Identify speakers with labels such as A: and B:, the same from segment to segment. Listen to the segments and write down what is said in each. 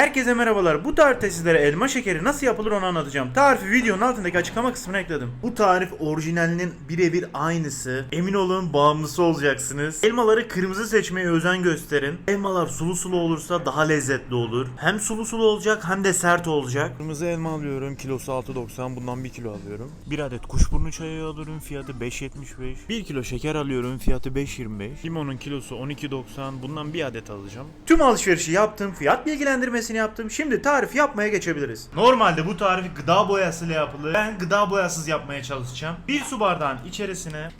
A: Herkese merhabalar. Bu tarifte sizlere elma şekeri nasıl yapılır onu anlatacağım. Tarifi videonun altındaki açıklama kısmına ekledim. Bu tarif orijinalinin birebir aynısı. Emin olun bağımlısı olacaksınız. Elmaları kırmızı seçmeye özen gösterin. Elmalar sulu sulu olursa daha lezzetli olur. Hem sulu sulu olacak hem de sert olacak. Kırmızı elma alıyorum. Kilosu 6.90. Bundan 1 kilo alıyorum. Bir adet kuşburnu çayı alıyorum. Fiyatı 5.75. 1 kilo şeker alıyorum. Fiyatı 5.25. Limonun kilosu 12.90. Bundan bir adet alacağım. Tüm alışverişi yaptım. Fiyat bilgilendirmesini yaptım. Şimdi tarif yapmaya geçebiliriz. Normalde bu tarif gıda boyasıyla yapılır. Ben gıda boyasız yapmaya çalışacağım. Bir su bardağın içerisine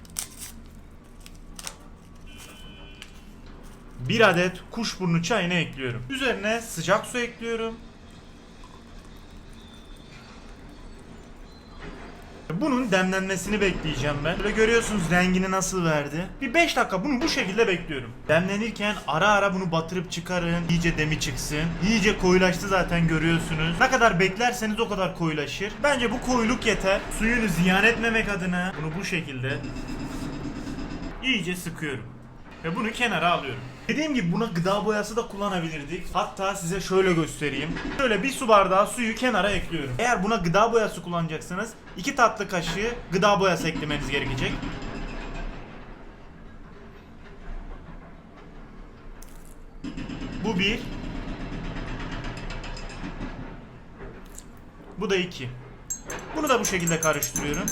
A: bir adet kuşburnu çayını ekliyorum. Üzerine sıcak su ekliyorum. Bunun demlenmesini bekleyeceğim ben. Böyle görüyorsunuz rengini nasıl verdi. Bir 5 dakika bunu bu şekilde bekliyorum. Demlenirken ara ara bunu batırıp çıkarın. İyice demi çıksın. İyice koyulaştı zaten görüyorsunuz. Ne kadar beklerseniz o kadar koyulaşır. Bence bu koyuluk yeter. Suyunu ziyan etmemek adına bunu bu şekilde iyice sıkıyorum. Ve bunu kenara alıyorum. Dediğim gibi buna gıda boyası da kullanabilirdik. Hatta size şöyle göstereyim. Şöyle bir su bardağı suyu kenara ekliyorum. Eğer buna gıda boyası kullanacaksanız 2 tatlı kaşığı gıda boyası eklemeniz gerekecek. Bu bir. Bu da iki. Bunu da bu şekilde karıştırıyorum.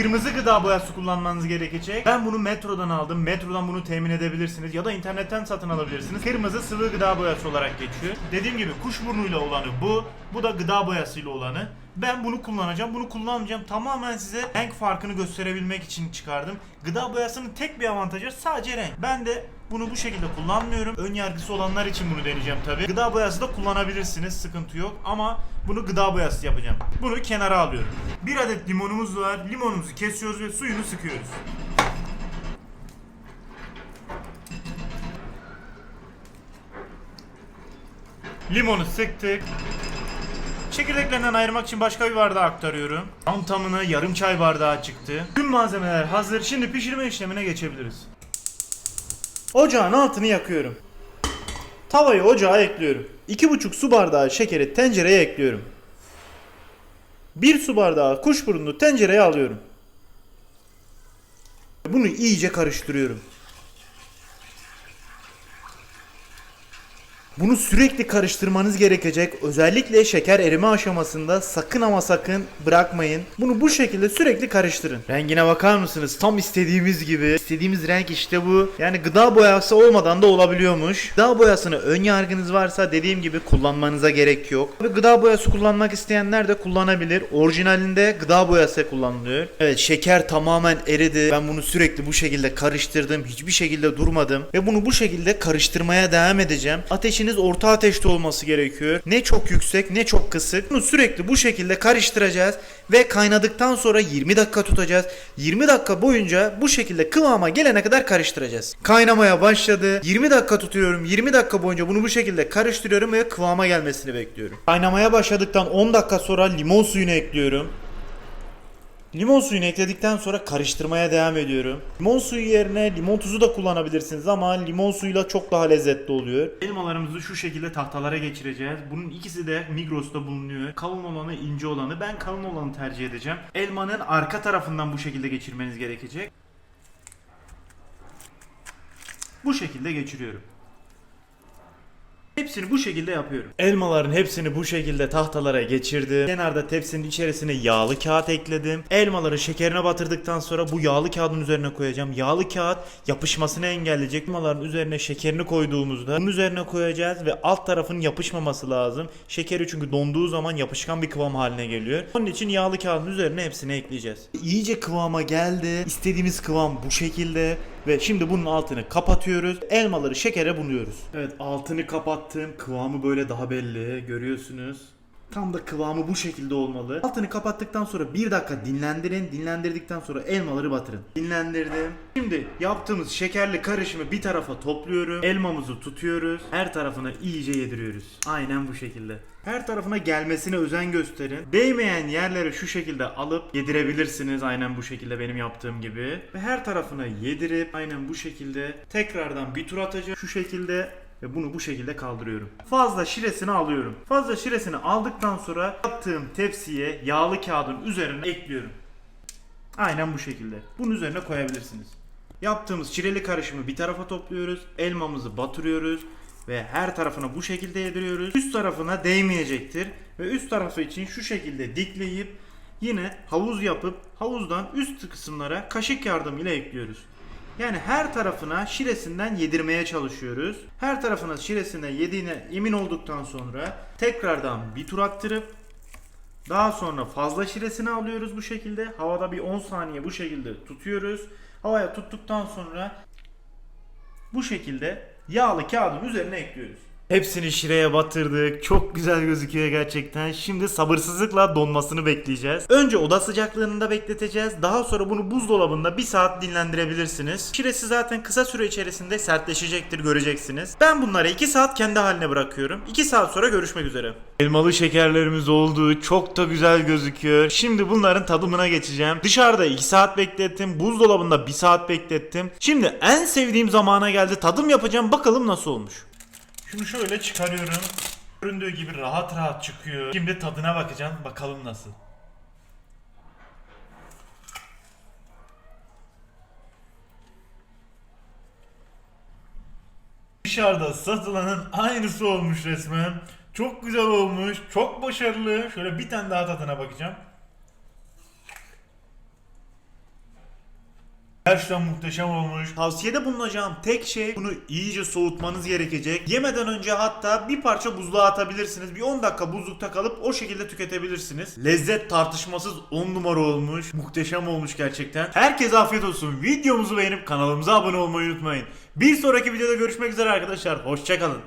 A: Kırmızı gıda boyası kullanmanız gerekecek. Ben bunu metrodan aldım. Metrodan bunu temin edebilirsiniz ya da internetten satın alabilirsiniz. Kırmızı sıvı gıda boyası olarak geçiyor. Dediğim gibi kuşburnuyla olanı bu. Bu da gıda boyasıyla olanı. Ben bunu kullanacağım. Bunu kullanmayacağım. Tamamen size renk farkını gösterebilmek için çıkardım. Gıda boyasının tek bir avantajı sadece renk. Ben de bunu bu şekilde kullanmıyorum. Ön yargısı olanlar için bunu deneyeceğim tabi. Gıda boyası da kullanabilirsiniz. Sıkıntı yok. Ama bunu gıda boyası yapacağım. Bunu kenara alıyorum. Bir adet limonumuz var. Limonumuzu kesiyoruz ve suyunu sıkıyoruz. Limonu sıktık. Çekirdeklerinden ayırmak için başka bir bardağa aktarıyorum. Tam tamına yarım çay bardağı çıktı. Tüm malzemeler hazır. Şimdi pişirme işlemine geçebiliriz. Ocağın altını yakıyorum. Tavayı ocağa ekliyorum. 2,5 su bardağı şekeri tencereye ekliyorum. 1 su bardağı kuşburnu tencereye alıyorum. Bunu iyice karıştırıyorum. Bunu sürekli karıştırmanız gerekecek. Özellikle şeker erime aşamasında sakın ama sakın bırakmayın. Bunu bu şekilde sürekli karıştırın. Rengine bakar mısınız? Tam istediğimiz gibi. İstediğimiz renk işte bu. Yani gıda boyası olmadan da olabiliyormuş. Gıda boyasını ön yargınız varsa dediğim gibi kullanmanıza gerek yok. Ve gıda boyası kullanmak isteyenler de kullanabilir. Orijinalinde gıda boyası kullanılıyor. Evet şeker tamamen eridi. Ben bunu sürekli bu şekilde karıştırdım. Hiçbir şekilde durmadım. Ve bunu bu şekilde karıştırmaya devam edeceğim. Ateşiniz orta ateşte olması gerekiyor. Ne çok yüksek ne çok kısık. Bunu sürekli bu şekilde karıştıracağız. Ve kaynadıktan sonra 20 dakika tutacağız. 20 dakika boyunca bu şekilde kıvama gelene kadar karıştıracağız. Kaynamaya başladı. 20 dakika tutuyorum. 20 dakika boyunca bunu bu şekilde karıştırıyorum ve kıvama gelmesini bekliyorum. Kaynamaya başladıktan 10 dakika sonra limon suyunu ekliyorum. Limon suyunu ekledikten sonra karıştırmaya devam ediyorum. Limon suyu yerine limon tuzu da kullanabilirsiniz ama limon suyuyla çok daha lezzetli oluyor. Elmalarımızı şu şekilde tahtalara geçireceğiz. Bunun ikisi de Migros'ta bulunuyor. Kalın olanı, ince olanı. Ben kalın olanı tercih edeceğim. Elmanın arka tarafından bu şekilde geçirmeniz gerekecek. Bu şekilde geçiriyorum. Hepsini bu şekilde yapıyorum. Elmaların hepsini bu şekilde tahtalara geçirdim. Kenarda tepsinin içerisine yağlı kağıt ekledim. Elmaları şekerine batırdıktan sonra bu yağlı kağıdın üzerine koyacağım. Yağlı kağıt yapışmasını engelleyecek. Elmaların üzerine şekerini koyduğumuzda bunun üzerine koyacağız ve alt tarafının yapışmaması lazım. Şekeri çünkü donduğu zaman yapışkan bir kıvam haline geliyor. Onun için yağlı kağıdın üzerine hepsini ekleyeceğiz. İyice kıvama geldi. İstediğimiz kıvam bu şekilde. Ve şimdi bunun altını kapatıyoruz. Elmaları şekere buluyoruz. Evet altını kapattım. Kıvamı böyle daha belli. Görüyorsunuz. Tam da kıvamı bu şekilde olmalı. Altını kapattıktan sonra bir dakika dinlendirin. Dinlendirdikten sonra elmaları batırın. Dinlendirdim. Şimdi yaptığımız şekerli karışımı bir tarafa topluyorum. Elmamızı tutuyoruz. Her tarafına iyice yediriyoruz. Aynen bu şekilde. Her tarafına gelmesine özen gösterin. Değmeyen yerlere şu şekilde alıp yedirebilirsiniz. Aynen bu şekilde benim yaptığım gibi. Ve her tarafına yedirip aynen bu şekilde tekrardan bir tur atacağım. Şu şekilde ve bunu bu şekilde kaldırıyorum. Fazla şiresini alıyorum. Fazla şiresini aldıktan sonra yaptığım tepsiye yağlı kağıdın üzerine ekliyorum. Aynen bu şekilde. Bunun üzerine koyabilirsiniz. Yaptığımız çileli karışımı bir tarafa topluyoruz. Elmamızı batırıyoruz ve her tarafına bu şekilde yediriyoruz. Üst tarafına değmeyecektir ve üst tarafı için şu şekilde dikleyip yine havuz yapıp havuzdan üst kısımlara kaşık yardımıyla ekliyoruz. Yani her tarafına şiresinden yedirmeye çalışıyoruz. Her tarafına şiresinden yediğine emin olduktan sonra tekrardan bir tur attırıp daha sonra fazla şiresini alıyoruz bu şekilde. Havada bir 10 saniye bu şekilde tutuyoruz. Havaya tuttuktan sonra bu şekilde yağlı kağıdın üzerine ekliyoruz. Hepsini şireye batırdık. Çok güzel gözüküyor gerçekten. Şimdi sabırsızlıkla donmasını bekleyeceğiz. Önce oda sıcaklığında bekleteceğiz. Daha sonra bunu buzdolabında bir saat dinlendirebilirsiniz. Şiresi zaten kısa süre içerisinde sertleşecektir göreceksiniz. Ben bunları 2 saat kendi haline bırakıyorum. 2 saat sonra görüşmek üzere. Elmalı şekerlerimiz oldu. Çok da güzel gözüküyor. Şimdi bunların tadımına geçeceğim. Dışarıda 2 saat beklettim. Buzdolabında 1 saat beklettim. Şimdi en sevdiğim zamana geldi. Tadım yapacağım. Bakalım nasıl olmuş. Şunu şöyle çıkarıyorum. Göründüğü gibi rahat rahat çıkıyor. Şimdi tadına bakacağım. Bakalım nasıl. Dışarıda satılanın aynısı olmuş resmen. Çok güzel olmuş. Çok başarılı. Şöyle bir tane daha tadına bakacağım. Gerçekten muhteşem olmuş. Tavsiyede bulunacağım tek şey bunu iyice soğutmanız gerekecek. Yemeden önce hatta bir parça buzluğa atabilirsiniz. Bir 10 dakika buzlukta kalıp o şekilde tüketebilirsiniz. Lezzet tartışmasız 10 numara olmuş. Muhteşem olmuş gerçekten. Herkese afiyet olsun. Videomuzu beğenip kanalımıza abone olmayı unutmayın. Bir sonraki videoda görüşmek üzere arkadaşlar. Hoşçakalın.